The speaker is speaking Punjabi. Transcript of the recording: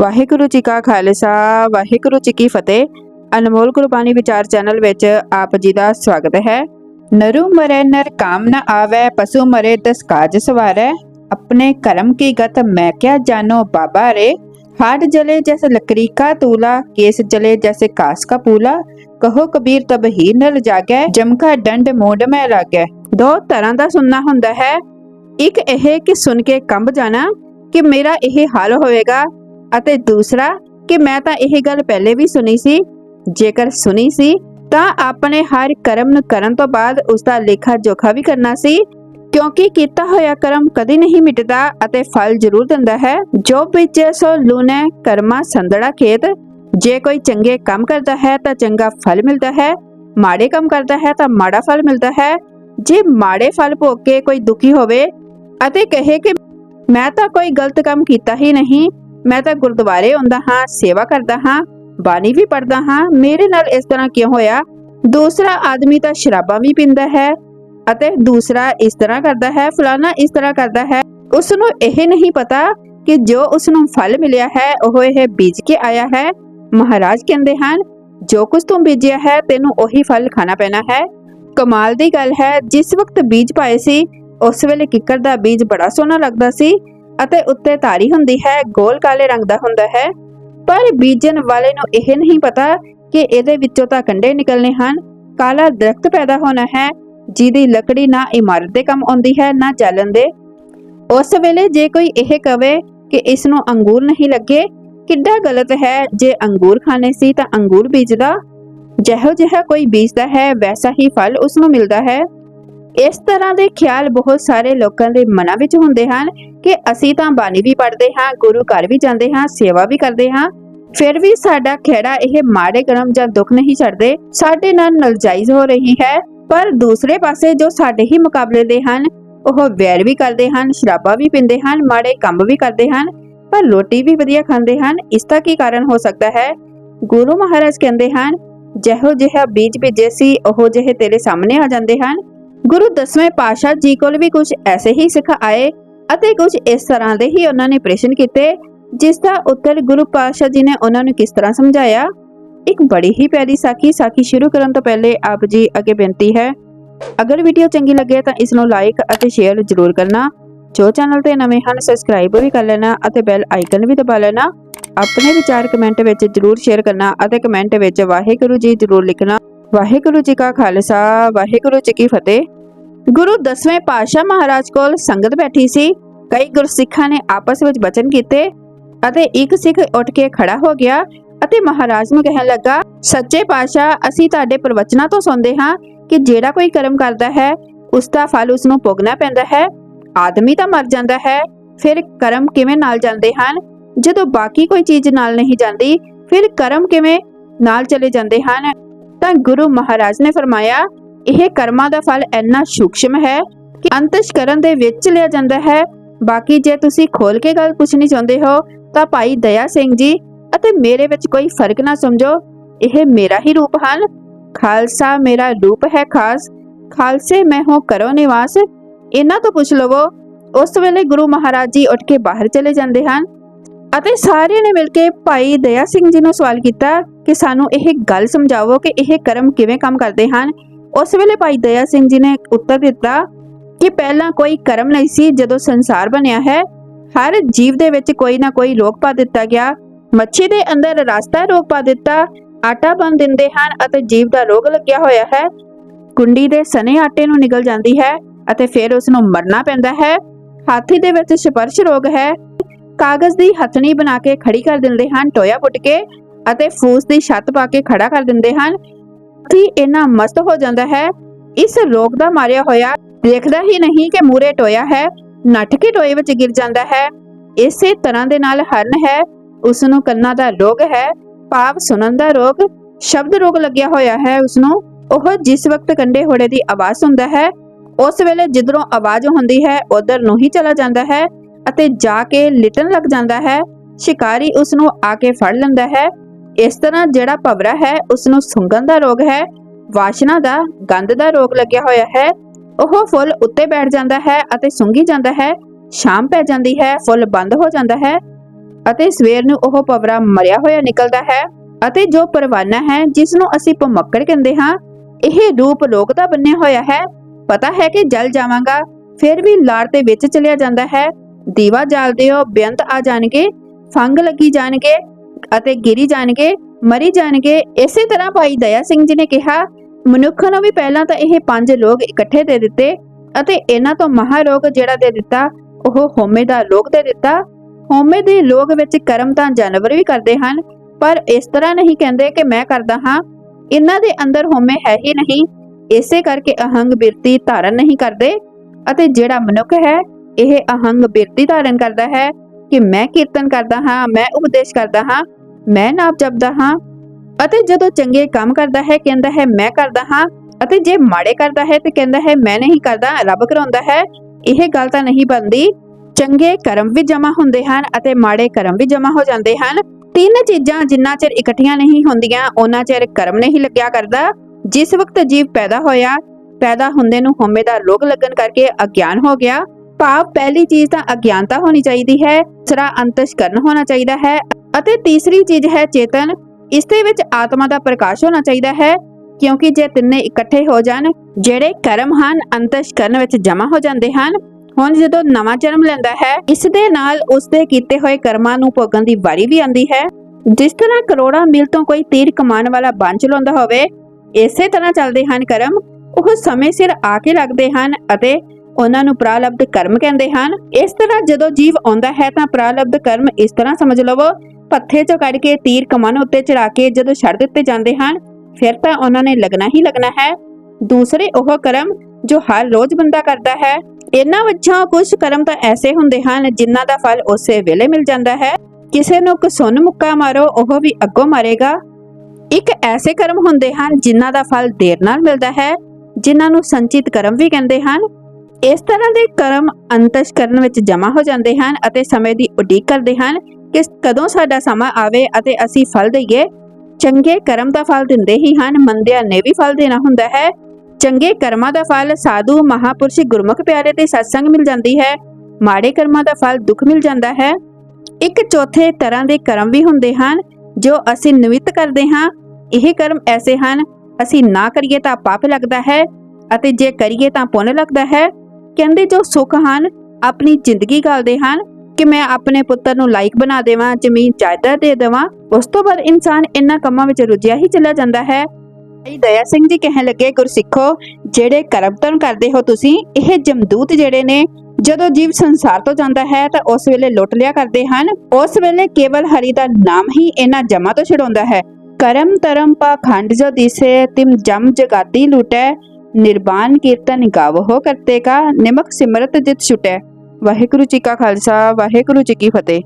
ਵਾਹਿਗੁਰੂ ਜੀ ਕਾ ਖਾਲਸਾ ਵਾਹਿਗੁਰੂ ਜੀ ਕੀ ਫਤਿਹ ਅਨਮੋਲ ਗੁਰਬਾਣੀ ਵਿਚਾਰ ਚੈਨਲ ਵਿੱਚ ਆਪ ਜੀ ਦਾ ਸਵਾਗਤ ਹੈ ਨਰੂ ਮਰੇ ਨਰ ਕਾਮ ਨ ਆਵੇ ਪਸ਼ੂ ਮਰੇ ਦਸ ਕਾਜ ਸਵਾਰੈ ਆਪਣੇ ਕਰਮ ਕੀ ਗਤ ਮੈਂ ਕਿਆ ਜਾਨੋ ਬਾਬਾ ਰੇ हाट जले जैसे लकड़ी का तूला केस जले जैसे कास का पूला ਕਹੋ ਕਬੀਰ ਤਬ ਹੀ ਨਲ ਜਾਗੈ ਜਮਕਾ ਡੰਡ ਮੋਢ ਮੈਂ ਲਾਗੈ ਦੋ ਤਰ੍ਹਾਂ ਦਾ ਸੁਣਨਾ ਹੁੰਦਾ ਹੈ ਇੱਕ ਇਹ ਕਿ ਸੁਣ ਕੇ ਕੰਬ ਜਾਣਾ ਕਿ ਮੇਰਾ ਇਹ ਹਾਲ ਹੋਵੇਗਾ ਅਤੇ ਦੂਸਰਾ ਕਿ ਮੈਂ ਤਾਂ ਇਹ ਗੱਲ ਪਹਿਲੇ ਵੀ ਸੁਣੀ ਸੀ, ਜੇਕਰ ਸੁਣੀ ਸੀ, ਤਾਂ ਆਪਣੇ ਹਰ ਕਰਮ ਨੂੰ ਕਰਨ ਤੋਂ ਬਾਅਦ ਉਸ ਦਾ ਲੇਖਾ ਜੋਖਾ ਵੀ ਕਰਨਾ ਸੀ, ਕਿਉਂਕਿ ਕੀਤਾ ਹੋਇਆ ਕਰਮ ਕਦੇ ਨਹੀਂ ਮਿਟਦਾ ਅਤੇ ਫਲ ਜ਼ਰੂਰ ਦਿੰਦਾ ਹੈ। ਜੋ ਬੀਜੇ ਸੋ ਲੂਨੇ ਕਰਮਾ ਸੰਦੜਾ ਖੇਤ, ਜੇ ਕੋਈ ਚੰਗੇ ਕੰਮ ਕਰਦਾ ਹੈ ਤਾਂ ਚੰਗਾ ਫਲ ਮਿਲਦਾ ਹੈ, ਮਾੜੇ ਕੰਮ ਕਰਦਾ ਹੈ ਤਾਂ ਮਾੜਾ ਫਲ ਮਿਲਦਾ ਹੈ। ਜੇ ਮਾੜੇ ਫਲ ਭੋਗ ਕੇ ਕੋਈ ਦੁਖੀ ਹੋਵੇ ਅਤੇ ਕਹੇ ਕਿ ਮੈਂ ਤਾਂ ਕੋਈ ਗਲਤ ਕੰਮ ਕੀਤਾ ਹੀ ਨਹੀਂ ਮੈਂ ਤਾਂ ਗੁਰਦੁਆਰੇ ਆਉਂਦਾ ਹਾਂ, ਸੇਵਾ ਕਰਦਾ ਹਾਂ, ਬਾਣੀ ਵੀ ਪੜਦਾ ਹਾਂ। ਮੇਰੇ ਨਾਲ ਇਸ ਤਰ੍ਹਾਂ ਕਿਉਂ ਹੋਇਆ? ਦੂਸਰਾ ਆਦਮੀ ਤਾਂ ਸ਼ਰਾਬਾਂ ਵੀ ਪੀਂਦਾ ਹੈ ਅਤੇ ਦੂਸਰਾ ਇਸ ਤਰ੍ਹਾਂ ਕਰਦਾ ਹੈ, ਫਲਾਣਾ ਇਸ ਤਰ੍ਹਾਂ ਕਰਦਾ ਹੈ। ਉਸ ਨੂੰ ਇਹ ਨਹੀਂ ਪਤਾ ਕਿ ਜੋ ਉਸ ਨੂੰ ਫਲ ਮਿਲਿਆ ਹੈ, ਉਹ ਇਹ ਬੀਜ ਕੇ ਆਇਆ ਹੈ। ਮਹਾਰਾਜ ਕਹਿੰਦੇ ਹਨ, ਜੋ ਕੁਝ ਤੂੰ ਬੀਜਿਆ ਹੈ, ਤੈਨੂੰ ਉਹੀ ਫਲ ਖਾਣਾ ਪੈਣਾ ਹੈ। ਕਮਾਲ ਦੀ ਗੱਲ ਹੈ, ਜਿਸ ਵਕਤ ਬੀਜ ਪਾਏ ਸੀ, ਉਸ ਵੇਲੇ ਕਿੱਕਰ ਦਾ ਬੀਜ ਬੜਾ ਸੋਹਣਾ ਲੱਗਦਾ ਸੀ। ਅਤੇ ਉੱਤੇ ਧਾਰੀ ਹੁੰਦੀ ਹੈ, ਗੋਲ ਕਾਲੇ ਰੰਗ ਦਾ ਹੁੰਦਾ ਹੈ। ਪਰ ਬੀਜਣ ਵਾਲੇ ਨੂੰ ਇਹ ਨਹੀਂ ਪਤਾ ਕਿ ਇਹਦੇ ਵਿੱਚੋਂ ਤਾਂ ਕੰਡੇ ਨਿਕਲਨੇ ਹਨ। ਕਾਲਾ ਦਰਖਤ ਪੈਦਾ ਹੋਣਾ ਹੈ, ਜਿਹਦੀ ਲੱਕੜੀ ਨਾ ਇਮਾਰਤ ਦੇ ਕੰਮ ਆਉਂਦੀ ਹੈ, ਨਾ ਜਲਨ ਦੇ। ਉਸ ਵੇਲੇ ਜੇ ਕੋਈ ਇਹ ਕਵੇ ਕਿ ਇਸ ਨੂੰ ਅੰਗੂਰ ਨਹੀਂ ਲੱਗੇ, ਕਿੱਡਾ ਗਲਤ ਹੈ। ਜੇ ਅੰਗੂਰ ਖਾਣੇ ਸੀ ਤਾਂ ਅੰਗੂਰ ਬੀਜਦਾ। ਜਿਹੋ ਜਿਹਾ ਕੋਈ ਬੀਜਦਾ ਹੈ, ਵੈਸਾ ਹੀ ਫਲ ਉਸ ਨੂੰ ਮਿਲਦਾ ਹੈ। ਇਸ ਤਰ੍ਹਾਂ ਦੇ ਖਿਆਲ ਬਹੁਤ ਸਾਰੇ ਲੋਕਾਂ ਦੇ ਮਨਾਂ ਵਿੱਚ ਹੁੰਦੇ ਹਨ ਕਿ ਅਸੀਂ ਤਾਂ ਬਾਣੀ ਵੀ ਪੜ੍ਹਦੇ ਹਾਂ, ਗੁਰੂ ਘਰ ਵੀ ਜਾਂਦੇ ਹਾਂ, ਸੇਵਾ ਵੀ ਕਰਦੇ ਹਾਂ। ਫਿਰ ਵੀ ਸਾਡਾ ਖੇੜਾ ਇਹ ਮਾੜੇ ਕਰਮ ਜਾਂ ਦੁੱਖ ਨਹੀਂ ਛੱਡਦੇ। ਸਾਡੇ ਨਾਲ ਨਲਜਾਇਜ਼ ਹੋ ਰਹੀ ਹੈ। ਪਰ ਦੂਸਰੇ ਪਾਸੇ ਜੋ ਸਾਡੇ ਹੀ ਮੁਕਾਬਲੇ ਦੇ ਹਨ, ਉਹ ਵੈਰ ਵੀ ਕਰਦੇ ਹਨ, ਸ਼ਰਾਬਾਂ ਵੀ ਪੀਂਦੇ ਹਨ, ਮਾੜੇ ਕੰਮ ਵੀ ਕਰਦੇ ਹਨ, ਪਰ ਰੋਟੀ ਵੀ ਵਧੀਆ ਖਾਂਦੇ ਹਨ। ਇਸ ਦਾ ਕੀ ਕਾਰਨ ਹੋ ਸਕਦਾ ਹੈ? ਗੁਰੂ ਮਹਾਰਾਜ ਕਹਿੰਦੇ ਹਨ, ਜਿਹੋ ਜਿਹਾ ਬੀਜ ਭੇਜੇ ਸੀ, ਉਹ ਜਿਹੇ ਤੇਰੇ ਸਾਹਮਣੇ ਆ ਜਾਂਦੇ ਹਨ। ਗੁਰੂ ਦਸਵੇਂ ਪਾਤਸ਼ਾਹ ਜੀ ਕੋਲ ਵੀ ਕੁਝ ਐਸੇ ਹੀ ਸਿੱਖ ਆਏ ਅਤੇ ਕੁਝ ਇਸ ਤਰ੍ਹਾਂ ਦੇ ਹੀ ਉਹਨਾਂ ਨੇ ਪ੍ਰਸ਼ਨ ਕੀਤੇ, ਜਿਸ ਦਾ ਉੱਤਰ ਗੁਰੂ ਪਾਤਸ਼ਾਹ ਜੀ ਨੇ ਉਹਨਾਂ ਨੂੰ ਕਿਸ ਤਰ੍ਹਾਂ ਸਮਝਾਇਆ? ਇੱਕ ਬੜੀ ਹੀ ਪਿਆਰੀ ਸਾਖੀ ਸਾਖੀ ਸ਼ੁਰੂ ਕਰਨ ਤੋਂ ਪਹਿਲੇ ਆਪ ਜੀ ਅੱਗੇ ਬੇਨਤੀ ਹੈ, ਅਗਰ ਵੀਡੀਓ ਚੰਗੀ ਲੱਗੇ ਤਾਂ ਇਸ ਨੂੰ ਲਾਈਕ ਅਤੇ ਸ਼ੇਅਰ ਜ਼ਰੂਰ ਕਰਨਾ, ਜੋ ਚੈਨਲ ਤੇ ਨਵੇਂ ਹਨ ਸਬਸਕ੍ਰਾਈਬ ਵੀ ਕਰ ਲੈਣਾ ਅਤੇ ਬੈਲ ਆਈਕਨ ਵੀ ਦਬਾ ਲੈਣਾ, ਆਪਣੇ ਵਿਚਾਰ ਕਮੈਂਟ ਵਿੱਚ ਜ਼ਰੂਰ ਸ਼ੇਅਰ ਕਰਨਾ ਅਤੇ ਕਮੈਂਟ ਵਿੱਚ ਵਾਹਿਗੁਰੂ ਜੀ ਜ਼ਰੂਰ ਲਿਖਣਾ, ਵਾਹਿਗੁਰੂ ਜੀ ਕਾ ਖਾਲਸਾ, ਵਾਹਿਗੁਰੂ ਜੀ ਕੀ ਫਤਿਹ। ਗੁਰੂ ਦਸਵੇਂ ਪਾਤਸ਼ਾਹ ਮਹਾਰਾਜ ਕੋਲ ਸੰਗਤ ਬੈਠੀ ਸੀ। ਕਈ ਗੁਰਸਿੱਖਾਂ ਨੇ ਆਪਸ ਵਿੱਚ ਬਚਨ ਕੀਤੇ ਅਤੇ ਇੱਕ ਸਿੱਖ ਉੱਠ ਕੇ ਖੜਾ ਹੋ ਗਿਆ ਅਤੇ ਮਹਾਰਾਜ ਨੂੰ ਕਹਿਣ ਲੱਗਾ, ਸੱਚੇ ਪਾਤਸ਼ਾਹ, ਅਸੀਂ ਤੁਹਾਡੇ ਪ੍ਰਵਚਨਾਂ ਤੋਂ ਸੁਣਦੇ ਹਾਂ ਕਿ ਜਿਹੜਾ ਕੋਈ ਕਰਮ ਕਰਦਾ ਹੈ, ਉਸ ਦਾ ਫਲ ਉਸ ਨੂੰ ਭੋਗਣਾ ਪੈਂਦਾ ਹੈ। ਆਦਮੀ ਤਾਂ ਮਰ ਜਾਂਦਾ ਹੈ, ਫਿਰ ਕਰਮ ਕਿਵੇਂ ਨਾਲ ਜਾਂਦੇ ਹਨ? ਜਦੋਂ ਬਾਕੀ ਕੋਈ ਚੀਜ਼ ਨਾਲ ਨਹੀਂ ਜਾਂਦੀ, ਫਿਰ ਕਰਮ ਕਿਵੇਂ ਨਾਲ ਚਲੇ ਜਾਂਦੇ ਹਨ? ਤਾਂ ਗੁਰੂ ਮਹਾਰਾਜ ਨੇ ਫਰਮਾਇਆ ਇਹ ਕਰਮਾਂ ਦਾ ਫਲ ਇੰਨਾ ਸੂਖਸ਼ਮ ਹੈ ਕਿ ਅੰਤਸ਼ ਕਰਨ ਦੇ ਵਿੱਚ ਲਿਆ ਜਾਂਦਾ ਹੈ। ਬਾਕੀ ਜੇ ਤੁਸੀਂ ਖੋਲ ਕੇ ਗੱਲ ਪੁੱਛਣੀ ਚਾਹੁੰਦੇ ਹੋ, ਤਾਂ ਭਾਈ ਦਇਆ ਸਿੰਘ ਜੀ ਅਤੇ ਮੇਰੇ ਵਿੱਚ ਕੋਈ ਫ਼ਰਕ ਨਾ ਸਮਝੋ। ਇਹ ਮੇਰਾ ਹੀ ਰੂਪ ਹਨ। ਖਾਲਸਾ ਮੇਰਾ ਰੂਪ ਹੈ ਖਾਸ। ਖਾਲਸੇ ਮੈਂ ਹੋ ਕਰੋ ਨਿਵਾਸ। ਇਹਨਾਂ ਤੋਂ ਪੁੱਛ ਲਵੋ, ਉਸ ਵੇਲੇ ਗੁਰੂ ਮਹਾਰਾਜ ਜੀ ਉੱਠ ਕੇ ਬਾਹਰ ਚਲੇ ਜਾਂਦੇ ਹਨ। ਅਤੇ ਸਾਰਿਆਂ ਨੇ ਮਿਲ ਕੇ ਭਾਈ ਦਇਆ ਸਿੰਘ ਜੀ ਨੂੰ ਸਵਾਲ ਕੀਤਾ ਕਿ ਸਾਨੂੰ ਇਹ ਗੱਲ ਸਮਝਾਵੋ ਕਿ ਇਹ ਕਰਮ ਕਿਵੇਂ ਕੰਮ ਕਰਦੇ ਹਨ। ਉਸ ਵੇਲੇ ਭਾਈ ਦਇਆ ਸਿੰਘ ਜੀ ਨੇ ਉੱਤਰ ਦਿੱਤਾ ਕਿ ਪਹਿਲਾਂ ਕੋਈ ਕਰਮ ਨਹੀਂ ਸੀ, ਜਦੋਂ ਸੰਸਾਰ ਬਣਿਆ ਹੈ, ਹਰ ਜੀਵ ਦੇ ਵਿੱਚ ਕੋਈ ਨਾ ਕੋਈ ਰੋਗ ਪਾ ਦਿੱਤਾ ਗਿਆ। ਮੱਛੀ ਦੇ ਅੰਦਰ ਰਸਤਾ ਰੋਗ ਪਾ ਦਿੱਤਾ, ਆਟਾ ਬਣ ਦਿੰਦੇ ਹਨ ਅਤੇ ਜੀਵ ਦਾ ਰੋਗ ਲੱਗਿਆ ਹੋਇਆ ਹੈ। ਕੁੰਡੀ ਦੇ ਸਨੇ ਆਟੇ ਨੂੰ ਨਿਗਲ ਜਾਂਦੀ ਹੈ ਅਤੇ ਫਿਰ ਉਸ ਨੂੰ ਮਰਨਾ ਪੈਂਦਾ ਹੈ। ਹਾਥੀ ਦੇ ਵਿੱਚ ਸਪਰਸ਼ ਰੋਗ ਹੈ। ਕਾਗਜ਼ ਦੀ ਹਥਣੀ ਬਣਾ ਕੇ ਖੜੀ ਕਰ ਦਿੰਦੇ ਹਨ, ਟੋਇਆ ਪੁੱਟ ਕੇ ਅਤੇ ਫੂਸ ਦੀ ਛੱਤ ਪਾ ਕੇ ਖੜਾ ਕਰ ਦਿੰਦੇ ਹਨ। ਹਾਥੀ ਇੰਨਾ ਮਸਤ ਹੋ ਜਾਂਦਾ ਹੈ। ਇਸ ਰੋਗ ਦਾ ਮਾਰਿਆ ਹੋਇਆ ਦੇਖਦਾ ਹੀ ਨਹੀਂ ਕਿ ਮੂਰੇ ਟੋਇਆ ਹੈ, ਨੱਠ ਕੇ ਟੋਏ ਵਿੱਚ ਗਿਰ ਜਾਂਦਾ ਹੈ। ਇਸੇ ਤਰ੍ਹਾਂ ਦੇ ਨਾਲ ਹਰਨ ਹੈ ਉਸ ਨੂੰ ਕੰਨਾਂ ਦਾ ਰੋਗ ਹੈ, ਭਾਵ ਸੁਣਨ ਦਾ ਰੋਗ, ਸ਼ਬਦ ਰੋਗ ਲੱਗਿਆ ਹੋਇਆ ਹੈ ਉਸ ਨੂੰ ਉਹ ਜਿਸ ਵਕਤ ਕੰਡੇ ਹੋੜੇ ਦੀ ਆਵਾਜ਼ ਸੁਣਦਾ ਹੈ, ਉਸ ਵੇਲੇ ਜਿੱਧਰੋਂ ਆਵਾਜ਼ ਹੁੰਦੀ ਹੈ, ਉਧਰ ਨੂੰ ਹੀ ਚਲਾ ਜਾਂਦਾ ਹੈ ਅਤੇ ਜਾ ਕੇ ਲਿਟਣ ਲੱਗ ਜਾਂਦਾ ਹੈ। ਸ਼ਿਕਾਰੀ ਉਸ ਨੂੰ ਆ ਕੇ ਫੜ ਲੈਂਦਾ ਹੈ। ਇਸ ਤਰ੍ਹਾਂ ਜਿਹੜਾ ਭਵਰਾ ਹੈ ਉਸ ਨੂੰ ਸੁੰਗਣ ਦਾ ਰੋਗ ਹੈ, ਵਾਸ਼ਨਾ ਦਾ, ਗੰਧ ਦਾ ਰੋਗ ਲੱਗਿਆ ਹੋਇਆ ਹੈ, ਉਹ ਫੁੱਲ ਉੱਤੇ ਬੈਠ ਜਾਂਦਾ ਹੈ ਅਤੇ ਸੁੰਗੀ ਜਾਂਦਾ ਹੈ, ਸ਼ਾਮ ਪੈ ਜਾਂਦੀ ਹੈ, ਫੁੱਲ ਬੰਦ ਹੋ ਜਾਂਦਾ ਹੈ ਅਤੇ ਸਵੇਰ ਨੂੰ ਉਹ ਪਵਰਾ ਮਰਿਆ ਹੋਇਆ ਨਿਕਲਦਾ ਹੈ ਅਤੇ ਜੋ ਪਰਵਾਨਾ ਹੈ ਜਿਸ ਨੂੰ ਅਸੀਂ ਭਮੱਕੜ ਕਹਿੰਦੇ ਹਾਂ, ਇਹ ਰੂਪ ਲੋਕ ਦਾ ਬੰਨਿਆ ਹੋਇਆ ਹੈ। ਪਤਾ ਹੈ ਕਿ ਜਲ ਜਾਵਾਂਗਾ, ਫਿਰ ਵੀ ਲਾੜ ਦੇ ਵਿੱਚ ਚਲਿਆ ਜਾਂਦਾ ਹੈ। ਦੀਵਾ ਜਾਲਦੇ ਹੋ, ਬੇਅੰਤ ਆ ਜਾਣਗੇ, ਫੰਗ ਲੱਗੀ ਜਾਣਗੇ ਅਤੇ ਗਿਰੀ ਜਾਣਗੇ, ਮਰੀ ਜਾਣਗੇ, ਇਸੇ ਤਰ੍ਹਾਂ ਭਾਈ ਦਇਆ ਸਿੰਘ ਜੀ ਨੇ ਕਿਹਾ, ਮਨੁੱਖ ਨੂੰ ਵੀ ਪਹਿਲਾਂ ਤਾਂ ਇਹ ਪੰਜ ਲੋਕ ਇਕੱਠੇ ਦੇ ਦਿੱਤੇ ਅਤੇ ਇਹਨਾਂ ਤੋਂ ਮਹਾਰੋਗ ਜਿਹੜਾ ਦੇ ਦਿੱਤਾ, ਉਹ ਹੋਮੇ ਦਾ ਲੋਕ ਦੇ ਦਿੱਤਾ। ਹੋਮੇ ਦੇ ਲੋਕ ਵਿੱਚ ਕਰਮ ਤਾਂ ਜਾਨਵਰ ਵੀ ਕਰਦੇ ਹਨ, ਪਰ ਇਸ ਤਰ੍ਹਾਂ ਨਹੀਂ ਕਹਿੰਦੇ ਕਿ ਮੈਂ ਕਰਦਾ ਹਾਂ। ਇਹਨਾਂ ਦੇ ਅੰਦਰ ਹੋਮੇ ਹੈ ਹੀ ਨਹੀਂ, ਇਸੇ ਕਰਕੇ ਅਹੰਗ ਬਿਰਤੀ ਧਾਰਨ ਨਹੀਂ ਕਰਦੇ ਅਤੇ ਜਿਹੜਾ ਮਨੁੱਖ ਹੈ, ਇਹ ਅਹੰਗ ਬਿਰਤੀ ਧਾਰਨ ਕਰਦਾ ਹੈ ਕਿ ਮੈਂ ਕੀਰਤਨ ਕਰਦਾ ਹਾਂ, ਮੈਂ ਉਪਦੇਸ਼ ਕਰਦਾ ਹਾਂ। ਮੈਂ ਨਾਮ ਜਪਦਾ ਹਾਂ ਅਤੇ ਜਦੋਂ ਚੰਗੇ ਕੰਮ ਕਰਦਾ ਹੈ, ਕਹਿੰਦਾ ਹੈ, ਮੈਂ ਕਰਦਾ ਹਾਂ ਅਤੇ ਜੇ ਮਾੜੇ ਕਰਦਾ ਹੈ, ਤੇ ਕਹਿੰਦਾ ਹੈ, ਮੈਂ ਨਹੀਂ ਕਰਦਾ, ਰੱਬ ਕਰਾਉਂਦਾ ਹੈ। ਇਹ ਗੱਲ ਤਾਂ ਨਹੀਂ ਬਣਦੀ। ਚੰਗੇ ਕਰਮ ਵੀ ਜਮਾ ਹੁੰਦੇ ਹਨ ਅਤੇ ਮਾੜੇ ਕਰਮ ਵੀ ਜਮਾ ਹੋ ਜਾਂਦੇ ਹਨ। ਤਿੰਨ ਚੀਜ਼ਾਂ ਜਿੰਨਾ ਚਿਰ ਇਕੱਠੀਆਂ ਨਹੀਂ ਹੁੰਦੀਆਂ ਉਹਨਾਂ ਚਿਰ ਕਰਮ ਨਹੀਂ ਲੱਗਿਆ ਕਰਦਾ। ਜਿਸ ਵਕਤ ਜੀਵ ਪੈਦਾ ਹੋਇਆ, ਪੈਦਾ ਹੁੰਦੇ ਨੂੰ ਹਉਮੈ ਦਾ ਰੋਗ ਲੱਗਣ ਕਰਕੇ ਅਗਿਆਨ ਹੋ ਗਿਆ। ਭਾਵ ਪਹਿਲੀ ਚੀਜ਼ ਤਾਂ ਅਗਿਆਨਤਾ ਹੋਣੀ ਚਾਹੀਦੀ ਹੈ ਦੂਸਰਾ ਅੰਤਸ਼ਕਰਨ ਹੋਣਾ ਚਾਹੀਦਾ ਹੈ। ਅਤੇ ਤੀਸਰੀ ਚੀਜ਼ ਹੈ ਚੇਤਨ। ਇਸ ਦੇ ਵਿੱਚ ਆਤਮਾ ਦਾ ਪ੍ਰਕਾਸ਼ ਹੋਣਾ ਚਾਹੀਦਾ ਹੈ, ਕਿਉਂਕਿ ਜੇ ਤਿੰਨੇ ਇਕੱਠੇ ਹੋ ਜਾਣ, ਜਿਹੜੇ ਕਰਮ ਹਨ, ਅੰਤਸ਼ਕਰਨ ਵਿੱਚ ਜਮਾ ਹੋ ਜਾਂਦੇ ਹਨ। ਹੁਣ ਜਦੋਂ ਨਵਾਂ ਜਨਮ ਲੈਂਦਾ ਹੈ, ਇਸ ਦੇ ਨਾਲ ਉਸ ਦੇ ਕੀਤੇ ਹੋਏ ਕਰਮਾਂ ਨੂੰ ਭੋਗਣ ਦੀ ਵਾਰੀ ਵੀ ਆਉਂਦੀ ਹੈ। ਜਿਸ ਤਰ੍ਹਾਂ ਕਰੋੜਾਂ ਮੀਲ ਤੋਂ ਕੋਈ ਤੀਰ ਕਮਾਨ ਵਾਲਾ ਬਣ ਚਲਾਉਂਦਾ ਹੋਵੇ, ਇਸੇ ਤਰ੍ਹਾਂ ਚੱਲਦੇ ਹਨ ਕਰਮ। ਉਹ ਸਮੇਂ ਸਿਰ ਆ ਕੇ ਲੱਗਦੇ ਹਨ ਅਤੇ ਉਹਨਾਂ ਨੂੰ ਪ੍ਰਾਲਬਧ ਕਰਮ ਕਹਿੰਦੇ ਹਨ। ਇਸ ਤਰ੍ਹਾਂ ਜਦੋਂ ਜੀਵ ਆਉਂਦਾ ਹੈ ਤਾਂ ਪ੍ਰਾਲਬਧ ਕਰਮ ਇਸ ਤਰ੍ਹਾਂ ਸਮਝ ਲਵੋ। ਪੱਥੇ ਚੋਂ ਕੱਢ ਕੇ ਤੀਰ ਕਮਨ ਉੱਤੇ ਚੜਾ ਕੇ ਜਦੋਂ ਛੱਡ ਦਿੱਤੇ ਜਾਂਦੇ ਹਨ, ਫਿਰ ਤਾਂ ਉਹਨਾਂ ਨੇ ਲੱਗਣਾ ਹੀ ਲੱਗਣਾ ਹੈ। ਦੂਸਰੇ ਉਹ ਕਰਮ ਜੋ ਹਰ ਰੋਜ਼ ਬੰਦਾ ਕਰਦਾ ਹੈ। ਇਹਨਾਂ ਵਿੱਚੋਂ ਕੁਝ ਕਰਮ ਤਾਂ ਐਸੇ ਹੁੰਦੇ ਹਨ ਜਿਨ੍ਹਾਂ ਦਾ ਫਲ ਉਸੇ ਵੇਲੇ ਮਿਲ ਜਾਂਦਾ ਹੈ। ਕਿਸੇ ਨੂੰ ਕਸੁੰਨ ਮੁੱਕਾ ਮਾਰੋ, ਉਹ ਵੀ ਅੱਗੋਂ ਮਾਰੇਗਾ। ਇੱਕ ਐਸੇ ਕਰਮ ਹੁੰਦੇ ਹਨ ਜਿਨ੍ਹਾਂ ਦਾ ਫਲ ਦੇਰ ਨਾਲ ਮਿਲਦਾ ਹੈ, ਜਿਨ੍ਹਾਂ ਨੂੰ ਸੰਚਿਤ ਕਰਮ ਵੀ ਕਹਿੰਦੇ ਹਨ। ਇਸ ਤਰ੍ਹਾਂ ਦੇ ਕਰਮ ਅੰਤਸ਼ਕਰਨ ਵਿੱਚ ਜਮ੍ਹਾਂ ਹੋ ਜਾਂਦੇ ਹਨ ਅਤੇ ਸਮੇਂ ਦੀ ਉਡੀਕ ਕਰਦੇ ਹਨ ਕਿ ਕਦੋਂ ਸਾਡਾ ਸਮਾਂ ਆਵੇ ਅਤੇ ਅਸੀਂ ਫਲ ਦਈਏ। ਚੰਗੇ ਕਰਮ ਦਾ ਫਲ ਦਿੰਦੇ ਹੀ ਹਨ, ਮੰਦਿਆਂ ਨੇ ਵੀ ਫਲ ਦੇਣਾ ਹੁੰਦਾ ਹੈ। ਚੰਗੇ ਕਰਮਾਂ ਦਾ ਫਲ ਸਾਧੂ, ਮਹਾਪੁਰਸ਼, ਗੁਰਮੁਖ ਪਿਆਰੇ ਤੇ ਸਤਸੰਗ ਮਿਲ ਜਾਂਦੀ ਹੈ। ਮਾੜੇ ਕਰਮਾਂ ਦਾ ਫਲ ਦੁੱਖ ਮਿਲ ਜਾਂਦਾ ਹੈ। ਇੱਕ ਚੌਥੇ ਤਰ੍ਹਾਂ ਦੇ ਕਰਮ ਵੀ ਹੁੰਦੇ ਹਨ, ਜੋ ਅਸੀਂ ਨਿਮਿਤ ਕਰਦੇ ਹਾਂ। ਇਹ ਕਰਮ ਐਸੇ ਹਨ, ਅਸੀਂ ਨਾ ਕਰੀਏ ਤਾਂ ਪਾਪ ਲੱਗਦਾ ਹੈ ਅਤੇ ਜੇ ਕਰੀਏ ਤਾਂ ਪੁੰਨ ਲੱਗਦਾ ਹੈ। ਕਹਿੰਦੇ ਜੋ ਸੁੱਖ ਹਨ, ਆਪਣੀ ਜ਼ਿੰਦਗੀ ਗਾਲਦੇ ਹਨ, ਕਿ ਮੈਂ ਆਪਣੇ ਪੁੱਤਰ ਨੂੰ ਲਾਇਕ ਬਣਾ ਦੇਵਾਂ, ਜ਼ਮੀਨ ਜਾਇਦਾਦ ਦੇ ਦੇਵਾਂ, ਉਸ ਤੋਂ ਬਾਅਦ ਇਨਸਾਨ ਇੰਨਾ ਕੰਮਾਂ ਵਿੱਚ ਰੁੱਝਿਆ ਹੀ ਚਲਾ ਜਾਂਦਾ ਹੈ। ਭਾਈ ਦਇਆ ਸਿੰਘ ਜੀ ਕਹਿਣ ਲੱਗੇ, ਗੁਰਸਿੱਖੋ, ਜਿਹੜੇ ਕਰਮ ਧਰਮ ਕਰਦੇ ਹੋ ਤੁਸੀਂ, ਇਹ ਜਮਦੂਤ ਜਿਹੜੇ ਨੇ, ਜਦੋਂ ਜੀਵ ਸੰਸਾਰ ਤੋਂ ਜਾਂਦਾ ਹੈ, ਤਾਂ ਉਸ ਵੇਲੇ ਲੁੱਟ ਲਿਆ ਕਰਦੇ ਹਨ। ਉਸ ਵੇਲੇ ਕੇਵਲ ਹਰੀ ਦਾ ਨਾਮ ਹੀ ਇਹਨਾਂ ਜਮਾਂ ਤੋਂ ਛਡਾਉਂਦਾ ਹੈ। ਕਰਮ ਧਰਮ ਪਾਖੰਡ ਜੋ ਦਿਸੇ, ਤਿਮ ਜਮ ਜਗਾਤੀ ਲੁਟੈ ਨਿਰਬਾਨ ਕੀਰਤਨ ਗਾਵੋ ਕਰਤੇ ਕਾ ਨਿਮਕ ਸਿਮਰਤ ਜਿਤ ਛੁਟੈ। ਵਾਹਿਗੁਰੂ ਜੀ ਕਾ ਖਾਲਸਾ, ਵਾਹਿਗੁਰੂ ਜੀ ਕੀ ਫਤਿਹ।